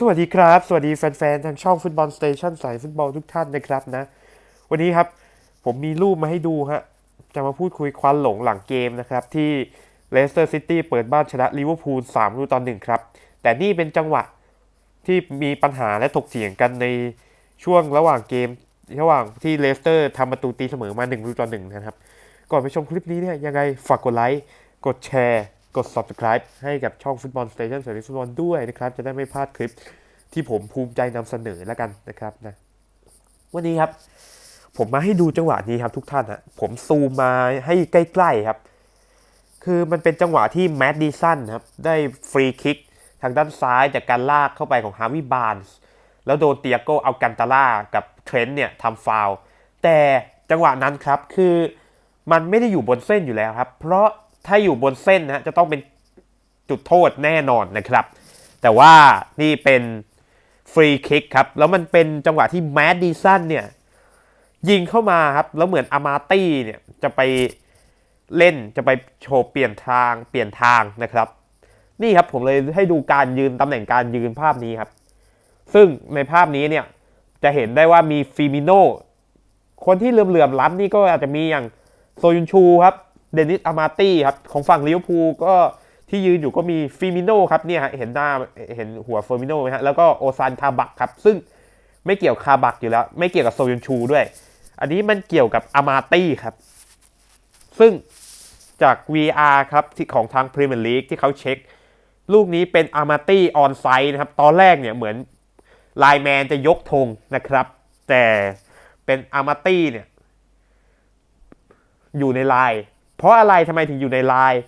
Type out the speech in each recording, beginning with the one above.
สวัสดีครับ สวัสดีแฟนๆ ทางช่องฟุตบอลสเตชันสายฟุตบอลทุกท่านนะครับนะ วันนี้ครับผมมีรูปมาให้ดูฮะ จะมาพูดคุยควันหลงหลังเกมนะครับ ที่เลสเตอร์ซิตี้เปิดบ้านชนะลิเวอร์พูล3ลูกต่อหนึ่งครับ แต่นี่เป็นจังหวะที่มีปัญหาและถกเถียงกันในช่วงระหว่างเกม ระหว่างที่เลสเตอร์ทำประตูตีเสมอมา1ลูกต่อหนึ่งนะครับ ก่อนไปชมคลิปนี้เนี่ยยังไงฝากกดไลค์กดแชร์ กด subscribe ให้กับช่องฟุตบอลสเตชันสายฟุตบอลด้วยนะครับ จะได้ไม่พลาดคลิปที่ผมภูมิใจนำเสนอแล้วกันนะครับนะวันนี้ครับ ผมมาให้ดูจังหวะนี้ครับทุกท่านฮะผมซูมมาให้ใกล้ๆครับ คือมันเป็นจังหวะที่แมดดิสันครับ ได้ฟรีคิกทางด้านซ้ายจากการลากเข้าไปของฮาวิบานส์แล้วโดนเตียโกเอากันตาล่ากับเทรนต์เนี่ยทำฟาวแต่จังหวะนั้นครับคือมันไม่ได้อยู่บนเส้นอยู่แล้วครับ เพราะ ถ้าอยู่บนเส้นนะฮะจะต้องเป็นจุดโทษแน่นอนนะครับ แต่ว่านี่เป็นฟรีคิกครับ แล้วมันเป็นจังหวะที่แมดดิสันเนี่ย ยิงเข้ามาครับ แล้วเหมือนอามาตี้เนี่ยจะไปเล่นจะไปโชว์เปลี่ยนทางเปลี่ยนทางนะครับ นี่ครับผมเลยให้ดูการยืนตำแหน่งการยืนภาพนี้ครับ ซึ่งในภาพนี้เนี่ยจะเห็นได้ว่ามีฟิมิโนคนที่เหลื่อมๆล้ำนี่ก็อาจจะมีอย่างโซยุนชูครับ เดนิสอามาตี้ครับของฝั่งลิเวอร์พูลก็ที่ยืนอยู่ก็มีฟิมิโนครับเนี่ยฮะเห็นหน้าเห็นหัวเฟอร์มิโนไหมฮะแล้วก็โอซานคาบักครับ ซึ่งไม่เกี่ยวคาบักอยู่แล้ว ไม่เกี่ยวกับโซยุนชูด้วย อันนี้มันเกี่ยวกับอามาตี้ครับ ซึ่งจาก VR ครับที่ของทางพรีเมียร์ลีกที่เขาเช็ค ลูกนี้เป็นอามาตี้ออนไซด์นะครับ ตอนแรกเนี่ยเหมือนไลแมนจะยกธงนะครับ แต่เป็นอามาตี้เนี่ยอยู่ในไลน์ เพราะอะไรทำไมถึงอยู่ในไลน์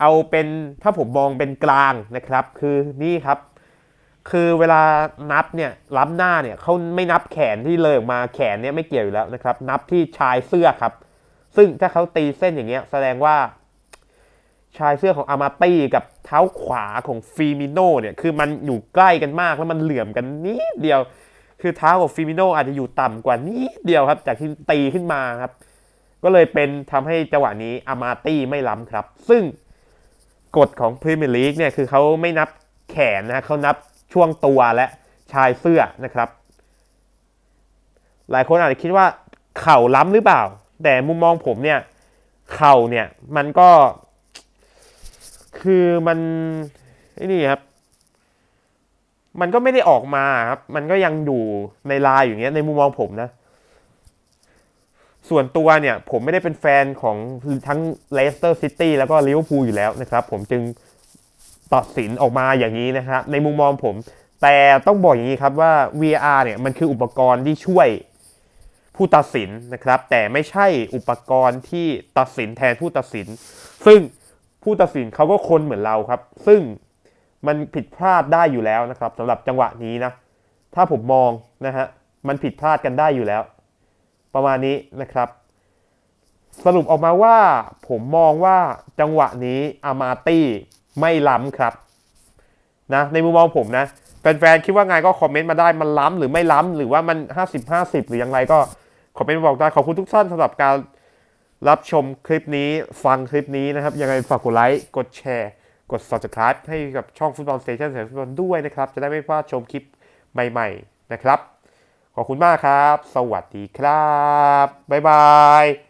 เอาเป็นถ้าผมมองเป็นกลางนะครับ คือนี่ครับ คือเวลานับเนี่ยล้ำหน้าเนี่ยเขาไม่นับแขนที่เลยออกมาแขนเนี่ยไม่เกี่ยวอยู่แล้วนะครับ นับที่ชายเสื้อครับ ซึ่งถ้าเขาตีเส้นอย่างเงี้ยแสดงว่า ชายเสื้อของอามาตี้กับเท้าขวาของฟิมิโนเนี่ยคือมันอยู่ใกล้กันมากแล้วมันเหลื่อมกันนิดเดียว คือเท้าของฟิมิโนอาจจะอยู่ต่ำกว่านิดเดียวครับ จากที่ตีขึ้นมาครับ ก็เลยเป็นทำให้จังหวะนี้อามาตี้ไม่ล้ำครับ ซึ่งกฎของพรีเมียร์ลีกเนี่ยคือเขาไม่นับแขนนะเขานับช่วงตัวและชายเสื้อนะครับ หลายคนอาจจะคิดว่าเข่าล้ำหรือเปล่า แต่มุมมองผมเนี่ยเข่าเนี่ยมันก็ คือมันนี่ครับ มันก็ไม่ได้ออกมาครับ มันก็ยังอยู่ในลายอย่างเงี้ยในมุมมองผมนะ ส่วนตัวเนี่ยผมไม่ได้เป็นแฟนของทั้งเลสเตอร์ซิตี้แล้วก็ลิเวอร์พูลอยู่แล้วนะครับ ผมจึงตัดสินออกมาอย่างนี้นะครับ ในมุมมองผม แต่ต้องบอกอย่างนี้ครับว่า VR เนี่ยมันคืออุปกรณ์ที่ช่วยผู้ตัดสินนะครับ แต่ไม่ใช่อุปกรณ์ที่ตัดสินแทนผู้ตัดสิน ซึ่งผู้ตัดสินเขาก็คนเหมือนเราครับ ซึ่งมันผิดพลาดได้อยู่แล้วนะครับสำหรับจังหวะนี้นะถ้าผมมองนะฮะมันผิดพลาดกันได้อยู่แล้ว ประมาณนี้นะครับ สรุปออกมาว่าผมมองว่าจังหวะนี้อามาตี้ไม่ล้ำครับนะในมุมมองผมนะแฟนๆคิดว่าไงก็คอมเมนต์มาได้มันล้ำหรือไม่ล้ำหรือว่ามัน 50 50 หรือยังไรก็คอมเมนต์บอกได้ขอบคุณทุกท่านสำหรับการรับชมคลิปนี้ฟังคลิปนี้นะครับ ยังไงฝากกดไลค์กดแชร์ กด subscribe ให้กับช่องฟุตบอลสเตชันเสียงฟุตบอลด้วยนะครับ จะได้ไม่พลาดชมคลิปใหม่ ๆ นะครับ ขอบคุณมากครับ สวัสดีครับ บ๊ายบาย